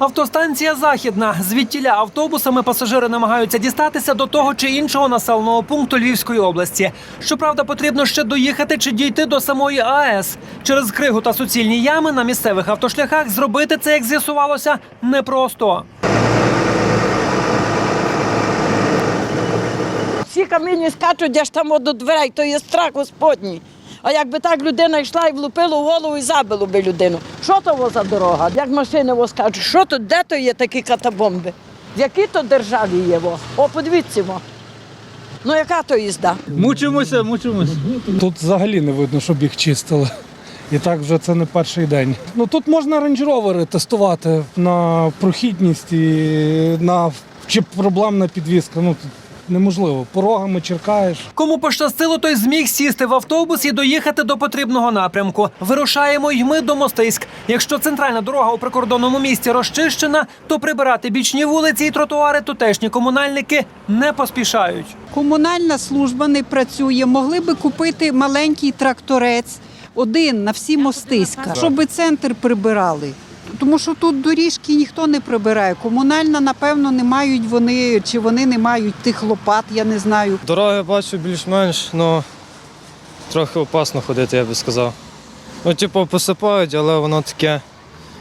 Автостанція Західна. Звідтіля автобусами пасажири намагаються дістатися до того чи іншого населеного пункту Львівської області. Щоправда, потрібно ще доїхати чи дійти до самої АЕС. Через кригу та суцільні ями на місцевих автошляхах зробити це, як з'ясувалося, непросто. Всі камінні скачуть аж там до дверей, то є страх господній. А якби так людина йшла і влупила в голову і забило би людину. Що то во за дорога? Як машини во скачуть? Що то, де то є такі катабомби? В якій то державі є во? О, подивіться. во. Ну яка то їзда? Мучимося, мучимося. Тут взагалі не видно, щоб їх чистили. І так вже це не перший день. Ну тут можна рейндж-ровери тестувати на прохідність і на чи проблемна підвізка. Ну тут неможливо. Порогами черкаєш. Кому пощастило, той зміг сісти в автобус і доїхати до потрібного напрямку. Вирушаємо й ми до Мостиськ. Якщо центральна дорога у прикордонному місті розчищена, то прибирати бічні вулиці і тротуари тутешні комунальники не поспішають. Комунальна служба не працює. Могли би купити маленький тракторець, один на всі мостиська, щоб центр прибирали. Тому що тут доріжки ніхто не прибирає. Комунальна, напевно, не мають вони, чи вони не мають тих лопат, я не знаю. Дороги бачу більш-менш, але трохи опасно ходити, я би сказав. Ну, типу, посипають, але воно таке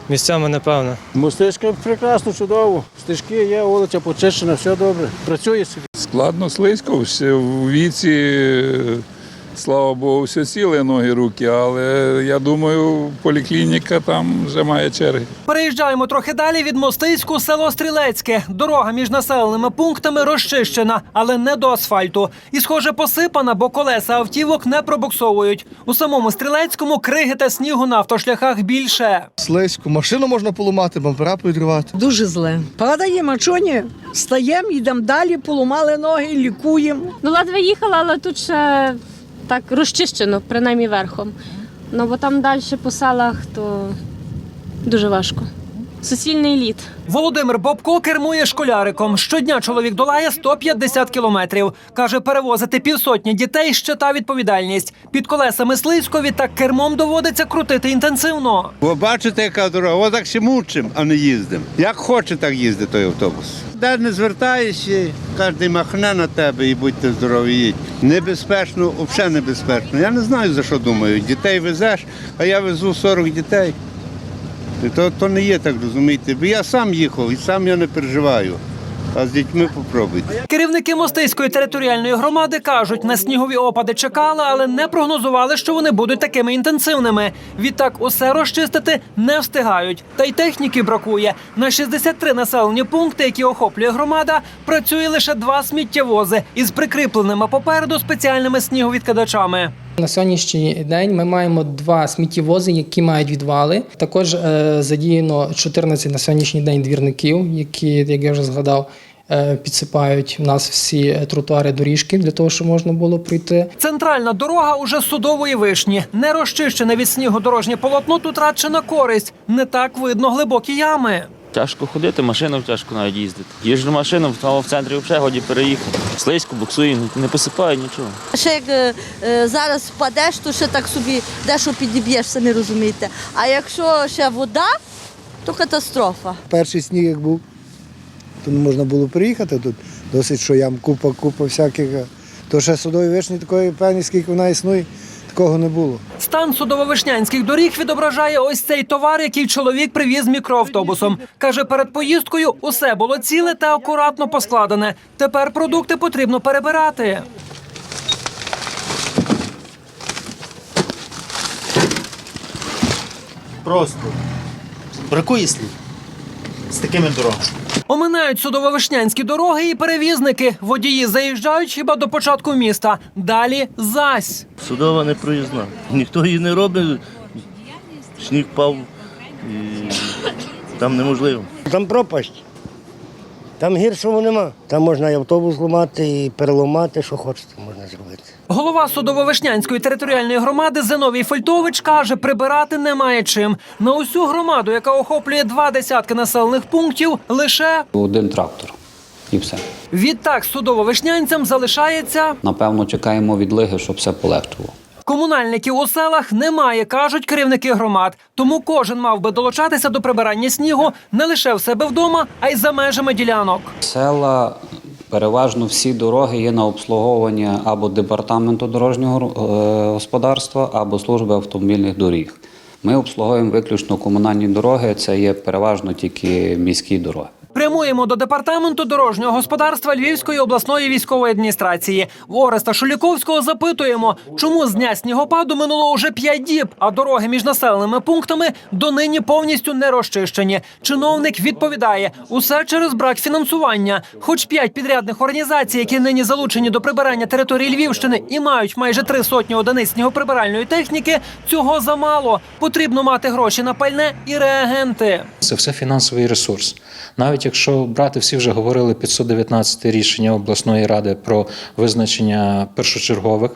місцями непевне. Мостичка прекрасно, чудово. Стежки є, вулиця почищена, все добре. Працює собі. Складно слизько, все в віці, слава Богу, все ціле ноги, руки, але я думаю, поліклініка там вже має черги. Переїжджаємо трохи далі від Мостиську село Стрілецьке. Дорога між населеними пунктами розчищена, але не до асфальту. І, схоже, посипана, бо колеса автівок не пробуксовують. У самому Стрілецькому криги та снігу на автошляхах більше. Слизько, машину можна поламати, бампера підривати. Дуже зле. Падаємо, а чого ні? Стаємо, йдемо далі, поламали ноги, лікуємо. Ну, ледве їхала, але тут ще так розчищено, принаймні верхом. Ну, бо там далі по селах, то дуже важко. Суцільний лід. Володимир Бобко кермує школяриком. Щодня чоловік долає 150 кілометрів. Каже, перевозити півсотні дітей ще та відповідальність. Під колесами слизькові та кермом доводиться крутити інтенсивно. Ви бачите, яка дорога? Ось так ще мучимо, а не їздимо. Як хоче, так їздить той автобус. Де не звертаєшся, кожен махне на тебе і будьте здорові. їдь. Небезпечно, взагалі небезпечно. Я не знаю, за що думаю. Дітей везеш, а я везу 40 дітей. То, то не є так, розумієте. Бо я сам їхав і сам я не переживаю. А з дітьми попробуйте. Керівники Мостиської територіальної громади кажуть, на снігові опади чекали, але не прогнозували, що вони будуть такими інтенсивними. Відтак усе розчистити не встигають. Та й техніки бракує. На 63 населені пункти, які охоплює громада, працює лише два сміттєвози із прикріпленими попереду спеціальними сніговідкидачами. На сьогоднішній день ми маємо два сміттєвози, які мають відвали. Також е, задіяно 14 на сьогоднішній день двірників, які, як я вже згадав, е, підсипають в нас всі е, тротуари доріжки для того, щоб можна було пройти. Центральна дорога уже судової вишні. Не розчищене від снігу дорожнє полотно тут радше на користь. Не так видно глибокі ями. Тяжко ходити, машинам тяжко навіть їздити. Їжджу машину, в в центрі взагалі годі переїхати. Слизько, буксує, не посипає нічого. Ще як е, е, зараз впадеш, то ще так собі дещо підіб'єш, самі розумієте. А якщо ще вода, то катастрофа. Перший сніг як був, то не можна було приїхати тут. Досить, що ям купа, купа всяких. То ще судові вишні такої певні, скільки вона існує, такого не було. Стан судово-вишнянських доріг відображає ось цей товар, який чоловік привіз мікроавтобусом. Каже, перед поїздкою усе було ціле та акуратно поскладене. Тепер продукти потрібно перебирати. Просто. Бракує слів з такими дорогами. Оминають судово-вишнянські дороги і перевізники. Водії заїжджають хіба до початку міста. Далі зась. Судова не проїзна. Ніхто її не робить. Сніг впав. І... Там неможливо. Там пропасть. Там гіршого нема. Там можна і автобус ламати, і переламати, що хочете, можна зробити. Голова судово-вишнянської територіальної громади Зиновій Фольтович каже, прибирати немає чим. На усю громаду, яка охоплює два десятки населених пунктів, лише Один трактор і все. відтак судово-вишнянцям залишається Напевно, чекаємо відлиги, щоб все полегшило. Комунальників у селах немає, кажуть керівники громад. Тому кожен мав би долучатися до прибирання снігу не лише в себе вдома, а й за межами ділянок. Села переважно всі дороги є на обслуговування або департаменту дорожнього е, господарства, або служби автомобільних доріг. Ми обслуговуємо виключно комунальні дороги, це є переважно тільки міські дороги. Прямуємо до департаменту дорожнього господарства Львівської обласної військової адміністрації. В Ореста Шуліковського запитуємо, чому з дня снігопаду минуло уже п'ять діб, а дороги між населеними пунктами донині повністю не розчищені. Чиновник відповідає: усе через брак фінансування. Хоч п'ять підрядних організацій, які нині залучені до прибирання території Львівщини і мають майже три сотні одиниць снігоприбиральної техніки, цього замало. Потрібно мати гроші на пальне і реагенти. Це все фінансовий ресурс. Навіть якщо брати, всі вже говорили 519 рішення обласної ради про визначення першочергових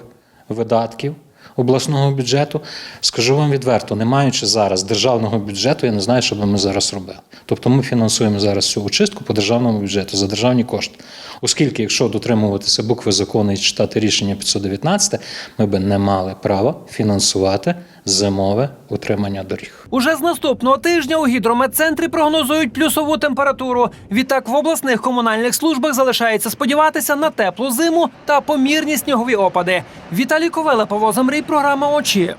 видатків обласного бюджету, скажу вам відверто, не маючи зараз державного бюджету, я не знаю, що би ми зараз робили. Тобто ми фінансуємо зараз цю очистку по державному бюджету за державні кошти. Оскільки, якщо дотримуватися букви закону і читати рішення 519, ми би не мали права фінансувати зимове утримання доріг. Уже з наступного тижня у гідрометцентрі прогнозують плюсову температуру. Відтак в обласних комунальних службах залишається сподіватися на теплу зиму та помірні снігові опади. Віталій Ковела, Павло Замрій, програма Очі.